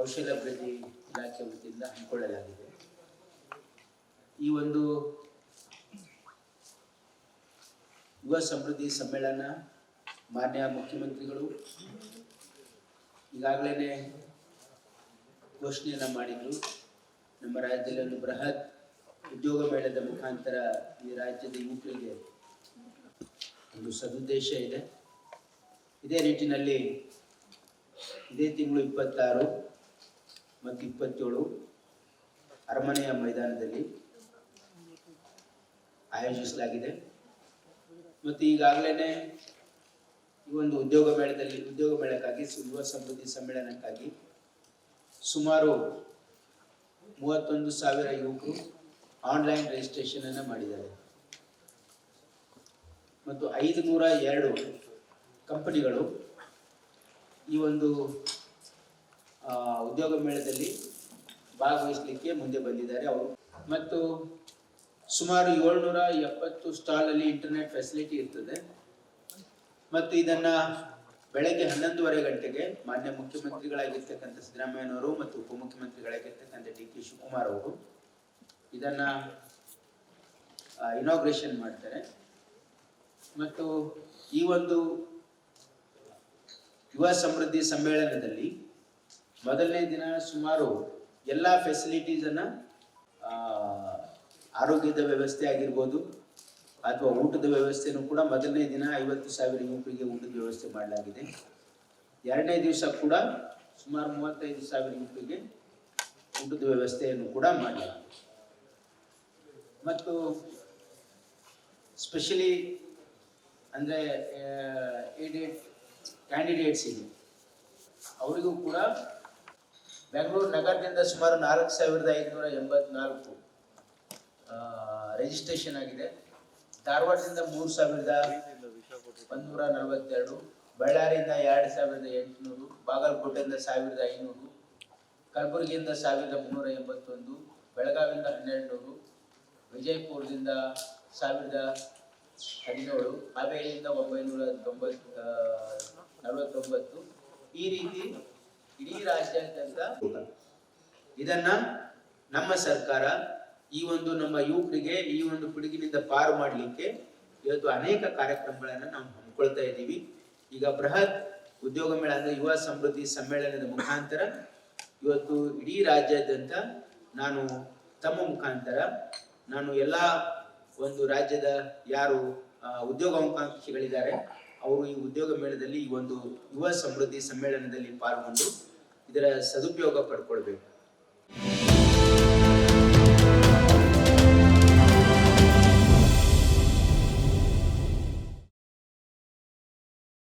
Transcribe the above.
ಕೌಶಲ್ಯಾಭಿವೃದ್ಧಿ ಇಲಾಖೆ ವತಿಯಿಂದ ಹಮ್ಮಿಕೊಳ್ಳಲಾಗಿದೆ. ಈ ಒಂದು ಯುವ ಸಮೃದ್ಧಿ ಸಮ್ಮೇಳನ ಮಾನ್ಯ ಮುಖ್ಯಮಂತ್ರಿಗಳು ಈಗಾಗಲೇ ಘೋಷಣೆಯನ್ನು ಮಾಡಿದ್ರು. ನಮ್ಮ ರಾಜ್ಯದಲ್ಲಿ ಒಂದು ಬೃಹತ್ ಉದ್ಯೋಗ ಮೇಳದ ಮುಖಾಂತರ ಈ ರಾಜ್ಯದ ಯುವಕರಿಗೆ ಒಂದು ಸದುದ್ದೇಶ ಇದೆ. ಇದೇ ನಿಟ್ಟಿನಲ್ಲಿ ಇದೇ ತಿಂಗಳು ಇಪ್ಪತ್ತಾರು ಮತ್ತು ಇಪ್ಪತ್ತೇಳು ಅರಮನೆಯ ಮೈದಾನದಲ್ಲಿ ಆಯೋಜಿಸಲಾಗಿದೆ. ಮತ್ತು ಈಗಾಗಲೇ ಈ ಒಂದು ಉದ್ಯೋಗ ಮೇಳದಲ್ಲಿ, ಉದ್ಯೋಗ ಮೇಳಕ್ಕಾಗಿ ಯುವ ಸಮೃದ್ಧಿ ಸಮ್ಮೇಳನಕ್ಕಾಗಿ ಸುಮಾರು ಮೂವತ್ತೊಂದು ಸಾವಿರ ಯುವಕರು ಆನ್ಲೈನ್ ರಿಜಿಸ್ಟ್ರೇಷನ್ ಅನ್ನು ಮಾಡಿದ್ದಾರೆ. ಮತ್ತು ಐದು ನೂರ ಎರಡು ಕಂಪನಿಗಳು ಈ ಒಂದು ಉದ್ಯೋಗ ಮೇಳದಲ್ಲಿ ಭಾಗವಹಿಸಲಿಕ್ಕೆ ಮುಂದೆ ಬಂದಿದ್ದಾರೆ ಅವರು. ಮತ್ತು ಸುಮಾರು ಏಳ್ನೂರ ಎಪ್ಪತ್ತು ಸ್ಟಾಲ್ ಅಲ್ಲಿ ಇಂಟರ್ನೆಟ್ ಫೆಸಿಲಿಟಿ ಇರ್ತದೆ. ಮತ್ತು ಇದನ್ನ ಬೆಳಗ್ಗೆ ಹನ್ನೊಂದುವರೆ ಗಂಟೆಗೆ ಮಾನ್ಯ ಮುಖ್ಯಮಂತ್ರಿಗಳಾಗಿರ್ತಕ್ಕಂಥ ಸಿದ್ದರಾಮಯ್ಯನವರು ಮತ್ತು ಉಪಮುಖ್ಯಮಂತ್ರಿಗಳಾಗಿರ್ತಕ್ಕಂಥ ಡಿ ಕೆ ಶಿವಕುಮಾರ್ ಅವರು ಇದನ್ನ ಇನಾಗ್ರೇಷನ್ ಮಾಡ್ತಾರೆ. ಮತ್ತು ಈ ಒಂದು ಯುವ ಸಮೃದ್ಧಿ ಸಮ್ಮೇಳನದಲ್ಲಿ ಮೊದಲನೇ ದಿನ ಸುಮಾರು ಎಲ್ಲ ಫೆಸಿಲಿಟೀಸನ್ನು ಆರೋಗ್ಯದ ವ್ಯವಸ್ಥೆ ಆಗಿರ್ಬೋದು, ಅಥವಾ ಊಟದ ವ್ಯವಸ್ಥೆನೂ ಕೂಡ ಮೊದಲನೇ ದಿನ ಐವತ್ತು ಸಾವಿರ ಯುವಕರಿಗೆ ಊಟದ ವ್ಯವಸ್ಥೆ ಮಾಡಲಾಗಿದೆ. ಎರಡನೇ ದಿವಸ ಕೂಡ ಸುಮಾರು ಮೂವತ್ತೈದು ಸಾವಿರ ಯುವಕರಿಗೆ ಊಟದ ವ್ಯವಸ್ಥೆಯನ್ನು ಕೂಡ ಮಾಡಲಾಗಿದೆ. ಮತ್ತು ಸ್ಪೆಷಲಿ ಅಂದರೆ ಏಡೆಡ್ ಕ್ಯಾಂಡಿಡೇಟ್ಸಿಗೆ ಅವರಿಗೂ ಕೂಡ ಬೆಂಗಳೂರು ನಗರದಿಂದ ಸುಮಾರು ನಾಲ್ಕು ಸಾವಿರದ ಐದುನೂರ ಎಂಬತ್ನಾಲ್ಕು ರಿಜಿಸ್ಟ್ರೇಷನ್ ಆಗಿದೆ. ಧಾರವಾಡದಿಂದ ಮೂರು ಸಾವಿರದ ಒಂದೂರ ನಲವತ್ತೆರಡು, ಬಳ್ಳಾರಿಯಿಂದ ಎರಡು ಸಾವಿರದ ಎಂಟುನೂರು, ಬಾಗಲಕೋಟೆಯಿಂದ ಸಾವಿರದ ಐನೂರು, ಕಲಬುರಗಿಯಿಂದ ಸಾವಿರದ ಮುನ್ನೂರ ಎಂಬತ್ತೊಂದು, ಬೆಳಗಾವಿಯಿಂದ ಹನ್ನೆರಡು ನೂರು ವಿಜಯಪುರದಿಂದ ಸಾವಿರದ ಹದಿನೇಳು, ಹಾವೇರಿಯಿಂದ ಒಂಬೈನೂರ ತೊಂಬತ್ತ ನಲವತ್ತೊಂಬತ್ತು. ಈ ರೀತಿ ಇಡೀ ರಾಜ್ಯಾದ್ಯಂತ ಇದನ್ನ ನಮ್ಮ ಸರ್ಕಾರ ಈ ಒಂದು ನಮ್ಮ ಯುವಕರಿಗೆ ಈ ಒಂದು ಪಿಡುಗಿನಿಂದ ಪಾರು ಮಾಡಲಿಕ್ಕೆ ಇವತ್ತು ಅನೇಕ ಕಾರ್ಯಕ್ರಮಗಳನ್ನ ನಾವು ಹಮ್ಮಿಕೊಳ್ತಾ ಇದ್ದೀವಿ. ಈಗ ಬೃಹತ್ ಉದ್ಯೋಗ ಮೇಳ ಅಂದ್ರೆ ಯುವ ಸಮೃದ್ಧಿ ಸಮ್ಮೇಳನದ ಮುಖಾಂತರ ಇವತ್ತು ಇಡೀ ರಾಜ್ಯಾದ್ಯಂತ ನಾನು ತಮ್ಮ ಮುಖಾಂತರ ನಾನು ಎಲ್ಲ ಒಂದು ರಾಜ್ಯದ ಯಾರು ಉದ್ಯೋಗ ಉದ್ಯೋಗಾಕಾಂಕ್ಷಿಗಳಿದ್ದಾರೆ ಅವರು ಈ ಉದ್ಯೋಗ ಮೇಳದಲ್ಲಿ ಈ ಒಂದು ಯುವ ಸಮೃದ್ಧಿ ಸಮ್ಮೇಳನದಲ್ಲಿ ಪಾಲ್ಗೊಂಡು ಇದರ ಸದುಪಯೋಗ ಪಡ್ಕೊಳ್ಬೇಕು.